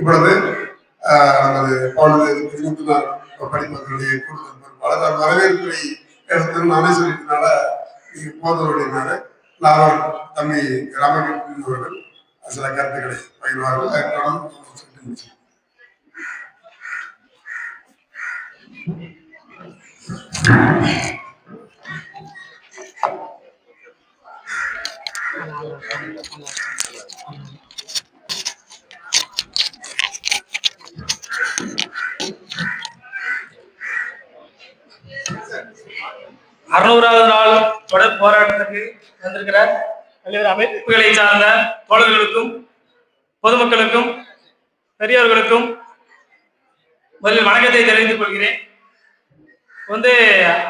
இப்பொழுது நமது பவுனது முத்துனார் படிப்பவர்களுடைய கூடுதல் பொறுப்பாளர் வரவேற்பை எடுத்து நானே சொல்லிட்டனால நீங்க போதவருடையனால லாபம் தம்பி ராமகிருஷ்ணன் அவர்கள் சில கருத்துக்களை பயிர்வார்கள் அதற்கு தொடர்ந்து சொல்லிட்டு அறுநூறாவது நாள் தொடர் போராட்டத்துக்கு வந்திருக்கிற பல்வேறு அமைப்புகளை சார்ந்த தோழர்களுக்கும் பொதுமக்களுக்கும் பெரியவர்களுக்கும் முதலில் வணக்கத்தை தெரிவித்துக் கொள்கிறேன். வந்து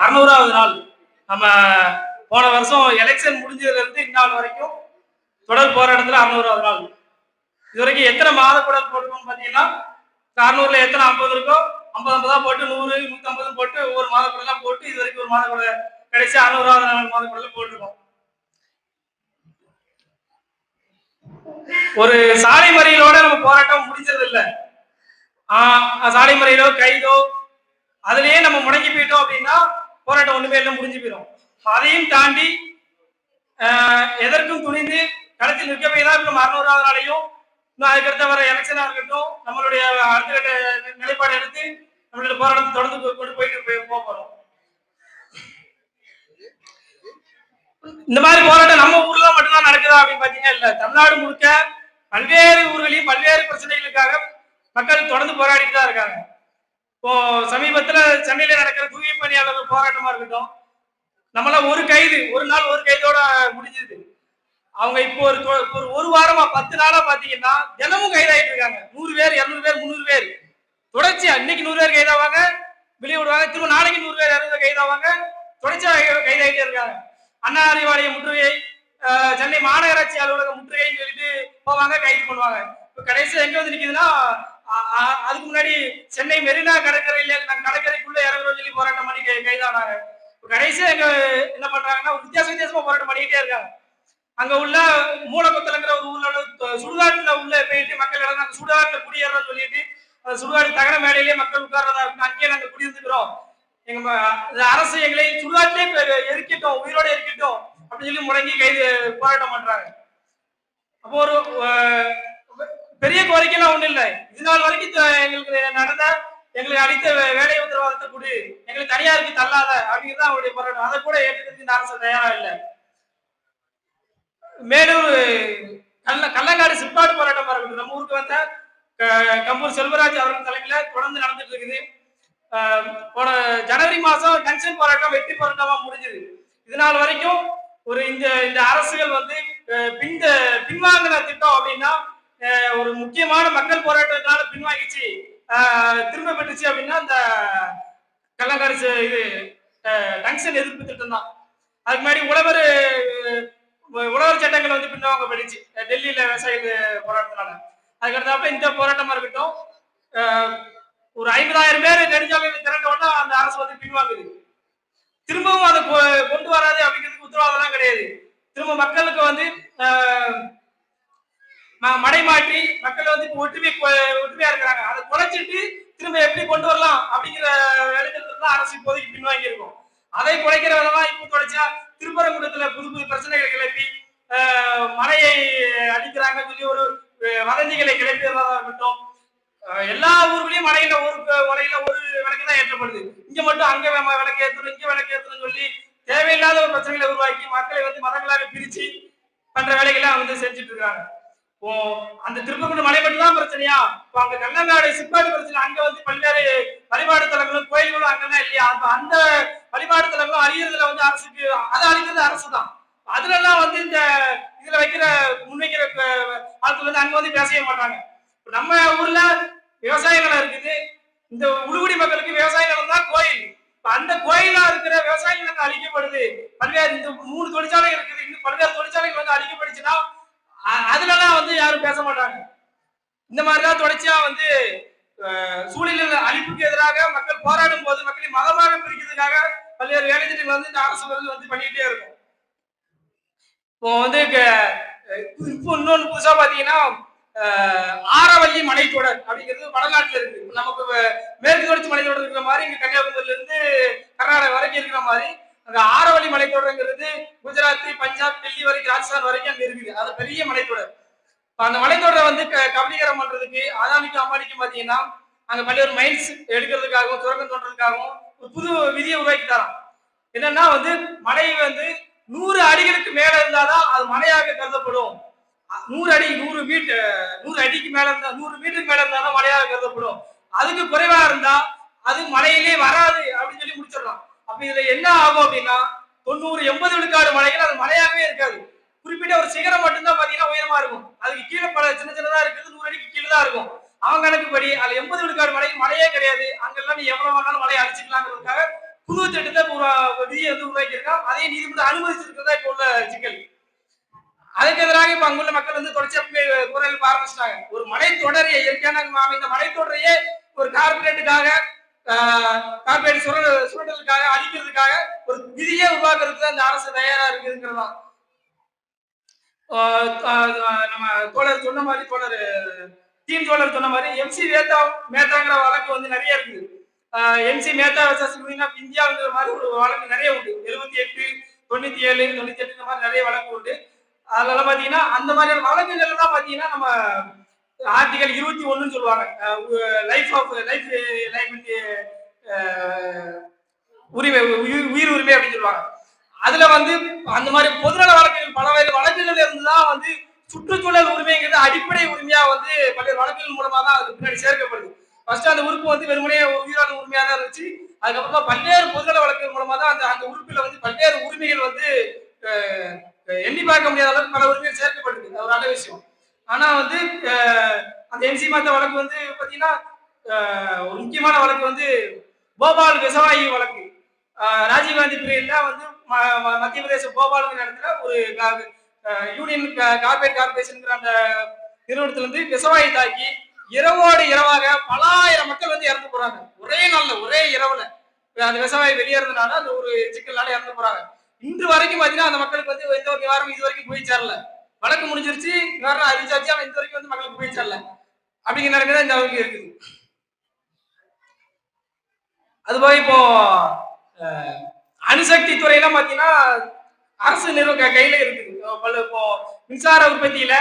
அறுநூறாவது நாள். நம்ம போன வருஷம் எலெக்ஷன் முடிஞ்சதுல இருந்து இந்நாள் வரைக்கும் தொடர் போராட்டத்தில் அறுநூறாவது நாள். இது வரைக்கும் எத்தனை மாத தொடர் போட்டுக்கோம் பார்த்தீங்கன்னா அறுநூறுல எத்தனை ஐம்பது இருக்கோ ஐம்பது ஐம்பதா போட்டு நூறு நூத்தி ஐம்பதுன்னு போட்டு ஒவ்வொரு மாத குடலாம் போட்டு இது வரைக்கும் ஒரு மாத கூட கடைசி அறுபதாவது நாள் மாத குடல போட்டிருக்கோம். ஒரு சாலை மறியலோட நம்ம போராட்டம் முடிஞ்சது இல்ல. ஆஹ் சாலை மறியலோ கைதோ அதுலயே நம்ம முடங்கி போயிட்டோம் அப்படின்னா போராட்டம் ஒண்ணுமே இல்லை முடிஞ்சு போயிடும் அதையும் தாண்டி எதற்கும் துணிந்து களத்தில் நிற்க போய் தான் இப்ப நம்ம அறுநூறாவது நாளையும் இன்னும் அதுக்கடுத்த வர எலெக்ஷனா இருக்கட்டும் நம்மளுடைய அடுத்த நிலைப்பாடு எடுத்து நம்மளுடைய போராட்டத்தை தொடர்ந்து கொண்டு போயிட்டு போய் போக இந்த மாதிரி போராட்டம் நம்ம ஊர்ல மட்டும்தான் நடக்குதா அப்படின்னு பாத்தீங்கன்னா இல்ல. தமிழ்நாடு முழுக்க பல்வேறு ஊர்களையும் பல்வேறு பிரச்சனைகளுக்காக மக்கள் தொடர்ந்து போராடிட்டு தான் இருக்காங்க. இப்போ சமீபத்துல சென்னையில நடக்கிற தூய்மை பணியாளர்கள் போராட்டமா இருக்கட்டும் நம்மளாம் ஒரு கைது ஒரு நாள் ஒரு கைதோட முடிஞ்சது. அவங்க இப்போ ஒரு தொ- ஒரு ஒரு வாரமா பத்து நாளா பாத்தீங்கன்னா தினமும் கைதாயிட்டு இருக்காங்க. நூறு பேர் இரநூறு பேர் முந்நூறு பேர். தொடர்ச்சியா இன்னைக்கு நூறு பேர் கைதாவாங்க வெளியே விடுவாங்க திரும்ப நாளைக்கு நூறு பேர் இரநூறு கைதாவாங்க தொடர்ச்சியா கைதாயிட்டே இருக்காங்க. அண்ணா அறிவாலய முற்றுகை சென்னை மாநகராட்சி அலுவலக முற்றுகைன்னு சொல்லிட்டு போவாங்க கைது பண்ணுவாங்க. இப்ப கடைசி எங்க வந்து நிக்குதுன்னா அதுக்கு முன்னாடி சென்னை மெரினா கடற்கரையில நாங்க கடற்கரைக்குள்ள இறங்குறோம் சொல்லி போராட்டம் பண்ணி கை- கைதானாங்க. இப்போ கடைசியா எங்க என்ன பண்றாங்கன்னா ஒரு வித்தியாச வித்தியாசமா போராட்டம் பண்ணிக்கிட்டே இருக்காங்க. அங்க உள்ள மூலக்குத்தலங்கிற ஒரு ஊர்ல உள்ள சுடுகாட்டுல உள்ள போயிட்டு மக்கள் இடம் நாங்க சுடுகாட்டுல குடியேறோம் சொல்லிட்டு அந்த சுடுகாடு தகன மேடையிலேயே மக்கள் உட்கார்றதா இருக்கு அங்கேயே நாங்க குடியிருந்துக்கிறோம். எங்க அரசு எங்களை சுடுகாட்டிலே எரிக்கட்டும் உயிரோட எரிக்கட்டும் அப்படின்னு சொல்லி முடங்கி கைது போராட்டம் பண்றாங்க. அப்போ ஒரு பெரிய கோரிக்கைலாம் ஒன்றும் இல்லை. இது நாள் வரைக்கும் எங்களுக்கு நடந்த எங்களுக்கு அளித்த வேலை உத்தரவாதத்தை கொடு. எங்களுக்கு தனியாருக்கு தள்ளாத அப்படிங்கிறது தான் அவருடைய போராட்டம். அதை கூட ஏற்றுக்கிறதுக்கு இந்த அரசு தயாரா இல்லை. மேலூர் கல்ல கள்ளங்காடு சிப்பாடு போராட்டமா இருக்குது நம்ம ஊருக்கு வந்த க- கம்பூர் செல்வராஜ் அவர்கள் தலைமையில தொடர்ந்து நடந்துட்டு இருக்குது. போன ஜனவரி மாசம் டென்ஷன் போராட்டம் வெற்றி போராட்டமா முடிஞ்சது. இது நாள் வரைக்கும் ஒரு இந்த இந்த அரசுகள் வந்து பின் பின்வாங்கின திட்டம் அப்படின்னா ஒரு முக்கியமான மக்கள் போராட்டத்தினால பின்வாங்கிச்சு. திரும்ப பெற்றுச்சு அப்படின்னா இந்த கள்ளங்காடு இது டங்ஷன் எதிர்ப்பு திட்டம் தான். அதுக்கு முன்னாடி உழவர் உழவர் சட்டங்கள் வந்து பின்வாங்க போயிடுச்சு டெல்லியில விவசாயிகள் போராட்டத்தினால. அதுக்கடுத்தாப்புல இந்த போராட்டமா இருக்கட்டும். ஒரு ஐம்பதாயிரம் பேர் நெடுஞ்சாலையில் திரண்டோன்னா அந்த அரசு வந்து பின்வாங்குது. திரும்பவும் அதை கொ- கொண்டு வராது அப்படிங்கிறதுக்கு உத்தரவாதம்லாம் கிடையாது. திரும்ப மக்களுக்கு வந்து ம- மடை மாற்றி மக்கள் வந்து இப்ப ஒற்றுமை ஒற்றுமையா இருக்கிறாங்க. அதை குறைச்சிட்டு திரும்ப எப்படி கொண்டு வரலாம் அப்படிங்கிற வேலைத்திட்டத்துல தான் அரசு இப்போதைக்கு பின்வாங்கி இருக்கும் அதை குறைக்கிற விதமா இப்ப குறைச்சா திருப்பரங்குடத்துல புது புது பிரச்சனைகளை கிளப்பி மழையை அடிக்கிறாங்கன்னு சொல்லி ஒரு வதந்திகளை கிளப்பியதா இருக்கட்டும் எல்லா ஊர்களையும் மலையில ஒரு மலையில ஒரு விளக்கு தான் ஏற்றப்படுது. இங்க மட்டும் அங்க விளக்கு ஏற்றணும் இங்க விளக்கு ஏற்றணும் சொல்லி தேவையில்லாத ஒரு பிரச்சனைகளை உருவாக்கி மக்களை வந்து மதங்களாக பிரிச்சு பண்ற வேலைகளை வந்து செஞ்சுட்டு இருக்காங்க. இப்போ அந்த திருப்பக்குண்டு மலை மட்டும் தான் பிரச்சனையா? இப்போ அங்க கண்ணங்காடு சிப்பாடு பிரச்சனை அங்க வந்து பல்வேறு வழிபாடு தலங்களும் கோயில்களும் அங்கதான் இல்லையா? அப்ப அந்த வழிபாடு தலங்களும் அழியறதுல வந்து அரசுக்கு அதை அழிக்கிறது அரசு தான். அதுல எல்லாம் வந்து இந்த இதுல வைக்கிற முன்வைக்கிற க- ஆட்கள் வந்து அங்க வந்து பேசவே மாட்டாங்க. நம்ம ஊர்ல விவசாய நிலம் இருக்குது. இந்த உழுகுடி மக்களுக்கு விவசாய நிலம் தான் கோயில். அந்த கோயிலா இருக்கிற விவசாய நிலங்கள் அழிக்கப்படுது. பல்வேறு இந்த மூணு தொழிற்சாலை இருக்குது. இன்னும் பல்வேறு தொழிற்சாலைகள் வந்து அழிக்கப்படுச்சுன்னா அ- அதுலலாம் வந்து யாரும் பேச மாட்டாங்க. இந்த மாதிரிதான் தொடர்ச்சியா வந்து சூழலில் அழிப்புக்கு எதிராக மக்கள் போராடும் போது மக்களை மதமாக பிரிக்கிறதுக்காக பல்வேறு வேலை திட்டங்கள் வந்து இந்த அரசு வந்து வந்து பண்ணிக்கிட்டே இருக்கும். இப்போ வந்து இப்போ இன்னொன்று புதுசா பாத்தீங்கன்னா ஆரவல்லி மலைத்தொடர் அப்படிங்கிறது வடநாட்டுல இருக்கு. நமக்கு மேற்கு தொடர்ச்சி மலைத்தொடர் இருக்கிற மாதிரி இங்க கன்னியாகுமரியில இருந்து கர்நாடகா வரைக்கும் இருக்கிற மாதிரி அந்த ஆரவல்லி மலைத்தொடருங்கிறது குஜராத் பஞ்சாப் டெல்லி வரைக்கும் ராஜஸ்தான் வரைக்கும் அங்க இருக்குது. அது பெரிய மலைத்தொடர். அந்த மலைத்தொடரை வந்து க- கபலீகரம் பண்றதுக்கு அதானிக்கும் அம்பானிக்கும் பாத்தீங்கன்னா அங்க பல்வேறு மைன்ஸ் எடுக்கிறதுக்காகவும் சுரங்கம் தோன்றதுக்காகவும் ஒரு புது விதியை உருவாக்கி தரான் என்னன்னா வந்து மலை வந்து நூறு அடிகளுக்கு மேல இருந்தாதான் அது மலையாக கருதப்படும். நூறு அடி நூறு மீட்டர் நூறு அடிக்கு மேல இருந்தா நூறு மீட்டருக்கு மேல இருந்தாதான் மலையாக கருதப்படும். அதுக்கு குறைவா இருந்தா அது மழையிலே வராது அப்படின்னு சொல்லி முடிச்சிடலாம். அப்ப இதுல என்ன ஆகும் அப்படின்னா தொண்ணூறு எண்பது விழுக்காடு மலைகள் அது மழையாகவே இருக்காது. குறிப்பிட்ட ஒரு சிகரம் மட்டும்தான் பாத்தீங்கன்னா உயரமா இருக்கும். அதுக்கு கீழே பல சின்ன சின்னதா இருக்குது நூறு அடிக்கு கீழே தான் இருக்கும். அவன் கணக்குப்படி அதுல எண்பது விழுக்காடு மலை மழையே கிடையாது. அங்கெல்லாம் நீ எவ்வளவு வேணாலும் மழையை அடிச்சுக்கலாங்கிறதுக்காக குழு திட்டத்தை விதியை வந்து உருவாக்கியிருக்கான். அதே நீதிமன்றம் அனுமதிச்சிருக்கிறதா இப்போ உள்ள சிக்கல். அதுக்கு எதிராக இப்ப அங்குள்ள மக்கள் வந்து தொடர்ச்சியா குரல் ஆரம்பிச்சிட்டாங்க. ஒரு மலை தொடரையே இயற்கையான அமைந்த மலை தொடரையே ஒரு கார்பரேட்டுக்காக கார்பரேட் சுர சுரண்டலுக்காக அழிக்கிறதுக்காக ஒரு விதியே உருவாக்குறதுக்கு அந்த அரசு தயாரா இருக்குதுங்கிறது தான் நம்ம தோழர் சொன்ன மாதிரி தோழர் டீம் தோழர் சொன்ன மாதிரி எம்சி மேத்தா மேத்தாங்கிற வழக்கு வந்து நிறைய இருக்குது. எம்சி மேத்தா வர்சஸ் இந்தியாங்கிற மாதிரி ஒரு வழக்கு நிறைய உண்டு. எழுபத்தி எட்டு தொண்ணூத்தி ஏழு தொண்ணூத்தி எட்டு இந்த மாதிரி நிறைய வழக்கு உண்டு. அதனால பாத்தீங்கன்னா அந்த மாதிரியான வழக்குகள் எல்லாம் பாத்தீங்கன்னா நம்ம ஆர்டிகல் இருபத்தி ஒண்ணுன்னு சொல்லுவாங்க. லைஃப் ஆஃப் லைஃப் லைஃப் உரிமை உயிர் உயிர் உரிமை அப்படின்னு சொல்லுவாங்க. அதுல வந்து அந்த மாதிரி பொதுநல வழக்குகள் பல பல்வேறு வழக்குகள் இருந்துதான் வந்து சுற்றுச்சூழல் உரிமைங்கிறது அடிப்படை உரிமையா வந்து பல்வேறு வழக்குகள் மூலமா தான் அது பின்னாடி சேர்க்கப்படுது. ஃபர்ஸ்ட் அந்த உறுப்பு வந்து வெறுமனே உயிரான உரிமையா தான் இருந்துச்சு. அதுக்கப்புறமா பல்வேறு பொதுநல வழக்குகள் மூலமா தான் அந்த அந்த உறுப்பில் வந்து பல்வேறு உரிமைகள் வந்து எண்ணி பார்க்க முடியாத அளவுக்கு பல உரிமைகள் சேர்க்கப்பட்டிருக்கு. அது ஒரு நல்ல விஷயம். ஆனா வந்து அந்த எம்சி மாத்த வழக்கு வந்து பாத்தீங்கன்னா ஒரு முக்கியமான வழக்கு வந்து போபால் விசவாயி வழக்கு. ராஜீவ்காந்தி பிரிவில் வந்து ம- மத்திய பிரதேச போபாலுங்கிற இடத்துல ஒரு யூனியன் கார்பரேட் கார்பரேஷன்ங்கிற அந்த நிறுவனத்துல இருந்து விசவாயி தாக்கி இரவோடு இரவாக பலாயிரம் மக்கள் வந்து இறந்து போறாங்க. ஒரே நாள்ல ஒரே இரவுல. அந்த விவசாயி வெளியேறதுனால அந்த ஒரு சிக்கல்னால இறந்து போறாங்க. இன்று வரைக்கும் பாத்தீங்கன்னா அந்த மக்களுக்கு வந்து எந்த ஒரு நிவாரணம் இது வரைக்கும் போய் சேரல. வழக்கு முடிஞ்சிருச்சு நிவாரணம் அறிவிச்சாச்சு அவன் இது வரைக்கும் வந்து மக்களுக்கு போய் சேரல. அப்படிங்கிற நிலைமை இந்த அளவுக்கு இருக்குது. அதுபோக இப்போ அணுசக்தி துறையெல்லாம் பாத்தீங்கன்னா அரசு நிறுவன கையில இருக்குது. பல இப்போ மின்சார உற்பத்தியில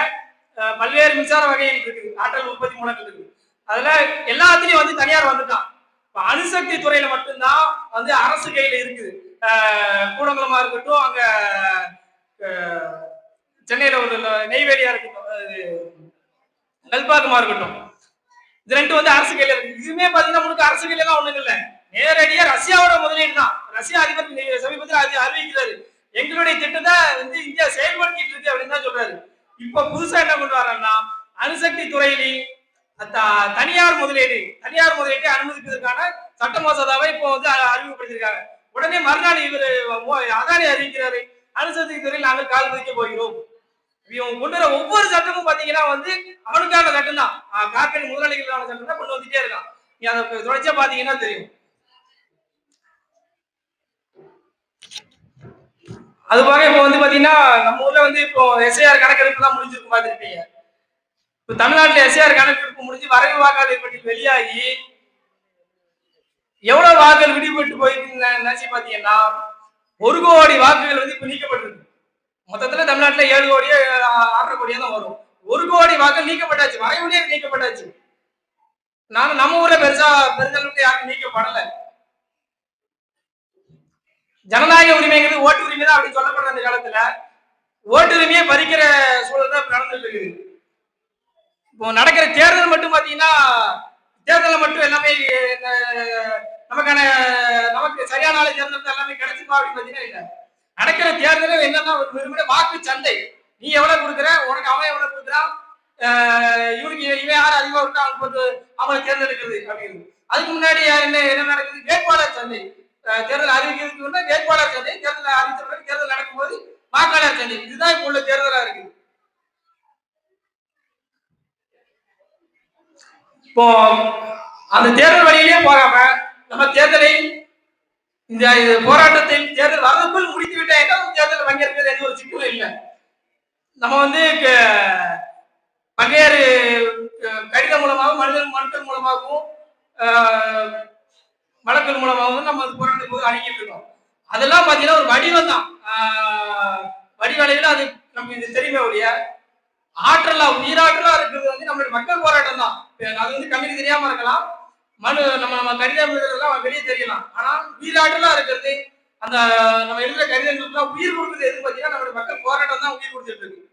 பல்வேறு மின்சார வகைகள் இருக்குது. ஆற்றல் உற்பத்தி மூலங்கள் இருக்குது. அதுல எல்லாத்துலயும் வந்து தனியார் வந்துட்டான். இப்ப அணுசக்தி துறையில மட்டும்தான் வந்து அரசு கையில இருக்குது. கூடங்குளமா இருக்கட்டும் அங்க சென்னையில ஒரு நெய்வேலியா இருக்கட்டும் நெல்பாக்கமா இருக்கட்டும். இது ரெண்டு வந்து அரசு கையில இருக்கு. இதுவுமே பாத்தீங்கன்னா முழுக்க அரசு கையில தான் ஒண்ணும் இல்ல. நேரடியா ரஷ்யாவோட முதலீடு தான். ரஷ்யா அதிபர் சமீபத்தில் அது அறிவிக்கிறாரு. எங்களுடைய திட்டத்தை வந்து இந்தியா செயல்படுத்திட்டு இருக்கு அப்படின்னு தான் சொல்றாரு. இப்ப புதுசா என்ன கொண்டு வர்றாங்கன்னா அணுசக்தி துறையிலே த- தனியார் முதலீடு தனியார் முதலீட்டை அனுமதிப்பதற்கான சட்ட மசோதாவை இப்போ வந்து அறிமுகப்படுத்திருக்காங்க. அறிமுகப்படுத்தியிருக்காங்க உடனே மறுநாள் இவர் அதானி அறிவிக்கிறாரு. அணுசக்தி துறையில் நாங்கள் கால் பதிக்க போகிறோம். இவங்க கொண்டு வர ஒவ்வொரு சட்டமும் பாத்தீங்கன்னா வந்து அவனுக்கான சட்டம் தான் காக்கணி முதலாளிகளுக்கான சட்டம் தான் கொண்டு வந்துட்டே இருக்கான். நீ அதை தொடர்ச்சியா பாத்தீங்கன்னா தெரியும். அது போக இப்போ வந்து பாத்தீங்கன்னா நம்ம ஊர்ல வந்து இப்போ எஸ்ஐஆர் கணக்கெடுப்பு எல்லாம் முடிஞ்சிருக்கு பார்த்துருப்பீங்க. இப்போ தமிழ்நாட்டுல எஸ்ஐஆர் கணக்கெடுப்பு முடிஞ்சு வரைவு வாக்காளர் பட்டியல் வெளியாகி எவ்வளவு வாக்குகள் விடுபட்டு போயிருக்குன்னு நினைச்சு பாத்தீங்கன்னா ஒரு கோடி வாக்குகள் வந்து இப்ப நீக்கப்பட்டிருக்கு. மொத்தத்துல தமிழ்நாட்டுல ஏழு கோடியே ஆறரை கோடியோ தான் வரும். ஒரு கோடி வாக்குகள் நீக்கப்பட்டாச்சு. வரைவுலயே நீக்கப்பட்டாச்சு. நாம நம்ம ஊர்ல பெருசா பெருந்தளவுக்கு யாரும் நீக்கப்படல. ஜனநாயக உரிமைங்கிறது ஓட்டு உரிமை தான் அப்படின்னு சொல்லப்படுற அந்த காலத்துல ஓட்டுரிமையை பறிக்கிற சூழல் தான் நடந்துட்டு இருக்குது. இப்போ நடக்கிற தேர்தல் மட்டும் பாத்தீங்கன்னா தேர்தலில் மட்டும் எல்லாமே நமக்கான நமக்கு சரியான ஆளை தேர்ந்தெடுத்து எல்லாமே கிடைச்சிப்பா அப்படின்னு பார்த்தீங்கன்னா இல்லை. நடக்கிற தேர்தலில் என்னன்னா ஒரு வெறுமனே வாக்கு சண்டை. நீ எவ்வளவு கொடுக்குற? உனக்கு அவன் எவ்வளவு கொடுக்குறான்? இவனுக்கு இவன் யார் அதிகமாக இருக்கா அவனுக்கு வந்து அவனை தேர்ந்தெடுக்கிறது அப்படின்னு. அதுக்கு முன்னாடி என்ன என்ன நடக்குது? வேட்பாளர் சந்தை தேர்தல் அறிவிக்கிறதுக்கு முன்னாடி வேட்பாளர் சந்தை தேர்தல் அறிவித்த பிறகு தேர்தல் நடக்கும்போது வாக்காளர் சந்தை இதுதான் இப்போ உள்ள தேர்தலாக இருக்குது. இப்போ அந்த தேர்தல் வழியிலேயே போகாம நம்ம தேர்தலை இந்த இது தேர்தல் வரதுக்குள் முடித்து விட்டா என்ன தேர்தல் பங்கேற்கிறது எந்த ஒரு சிக்கலும் இல்லை. நம்ம வந்து பல்வேறு கடிதம் மூலமாகவும் மனிதன் மனுக்கள் மூலமாகவும் அஹ், மூலமாகவும் நம்ம அது போராட்டத்துக்கு போது அணுகிட்டு இருக்கோம். அதெல்லாம் பார்த்தீங்கன்னா ஒரு வடிவம் தான். வடிவலையில அது நம்ம இது தெரியுமே ஒழிய ஆற்றலா உயிராற்றலா இருக்கிறது வந்து நம்மளுடைய மக்கள் போராட்டம் தான் அது வந்து கண்ணுக்கு தெரியாம இருக்கலாம். மனு நம்ம நம்ம கடிதம் எழுதுறதெல்லாம் வெளியே தெரியலாம். ஆனா உயிராற்றலா இருக்கிறது அந்த நம்ம எழுதுற கடிதங்களுக்குலாம் உயிர் கொடுக்குறது எது பார்த்தீங்கன்னா நம்மளுடைய மக்கள் போராட்டம் தான் உயிர் கொடுத்துட்டு இருக்கு.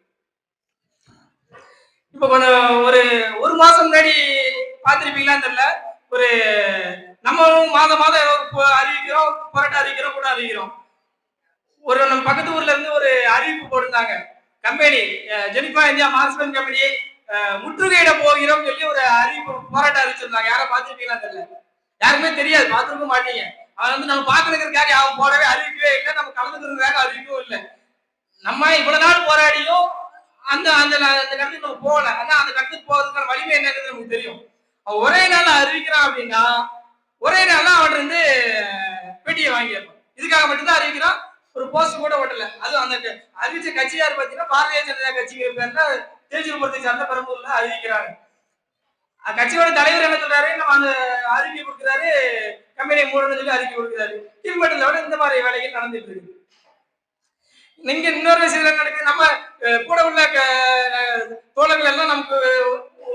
இப்போ கொஞ்சம் ஒரு ஒரு மாசம் முன்னாடி பார்த்துருப்பீங்களான்னு தெரியல. ஒரு நம்மளும் மாதம் மாதம் அறிவிக்கிறோம் போராட்டம் அறிவிக்கிறோம் கூட அறிவிக்கிறோம். ஒரு நம்ம பக்கத்து ஊர்ல இருந்து ஒரு அறிவிப்பு போட்டிருந்தாங்க. கம்பெனி ஜெனிபா இந்தியா மார்ஸ்மென் கம்பெனி முற்றுகையிட போகிறோம் சொல்லி ஒரு அறிவிப்பு போராட்டம் அறிவிச்சிருந்தாங்க. யாரை பார்த்துருப்பீங்களா தெரியல. யாருக்குமே தெரியாது. பார்த்துருக்க மாட்டீங்க. அவன் வந்து நம்ம பார்க்கணுங்கிறதுக்காக அவன் போடவே அறிவிக்கவே இல்லை. நம்ம கலந்துக்கிறதுக்காக அறிவிக்கவும் இல்லை. நம்ம இவ்வளவு நாள் போராடியும் அந்த அந்த அந்த கருத்துக்கு நம்ம போகல. ஆனா அந்த கருத்துக்கு போறதுக்கான வலிமை என்னங்கிறது நமக்கு தெரியும். அவன் ஒரே நாள் அறிவிக்கிறான் அப்படின்னா ஒரே நாள்ல அவன் வந்து பேட்டியை வாங்கிடணும். இதுக்காக மட்டும்தான் அறிவிக்கிறான். ஒரு போஸ்ட் கூட ஓட்டல அது அந்த அறிவிச்ச கட்சி யார் பார்த்தீங்கன்னா பாரதிய ஜனதா கட்சிங்கிற பேர்ல திருச்சிபுரத்தை சார்ந்த பெரம்பூர்ல அறிவிக்கிறாங்க. கட்சியோட தலைவர் என்ன சொல்றாரு? நம்ம அந்த அறிக்கை கொடுக்குறாரு கம்பெனியை மூடணும் சொல்லி அறிக்கை கொடுக்குறாரு. திரும்பட்டத்தை விட இந்த மாதிரி வேலைகள் நடந்துட்டு இருக்கு. நீங்க இன்னொரு விஷயம் என்ன நடக்குது. நம்ம கூட உள்ள க- தோழர்கள் எல்லாம் நமக்கு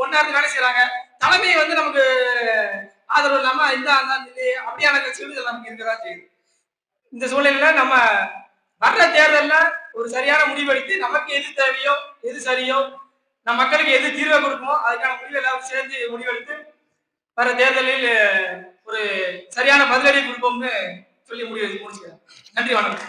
ஒன்னா இருந்து வேலை செய்யறாங்க தலைமை வந்து நமக்கு ஆதரவு இல்லாம இந்த அந்த அப்படியான கட்சிகள் நமக்கு இருக்கதான் செய்யுது. இந்த சூழ்நிலையில நம்ம வர்ற தேர்தல்ல ஒரு சரியான முடிவெடுத்து நமக்கு எது தேவையோ எது சரியோ நம்ம மக்களுக்கு எது தீர்வை கொடுக்குமோ அதுக்கான முடிவு எல்லாரும் சேர்ந்து முடிவெடுத்து வர தேர்தலில் ஒரு சரியான பதிலடி கொடுப்போம்னு சொல்லி முடிவு முடிச்சுக்கிறேன். நன்றி வணக்கம்.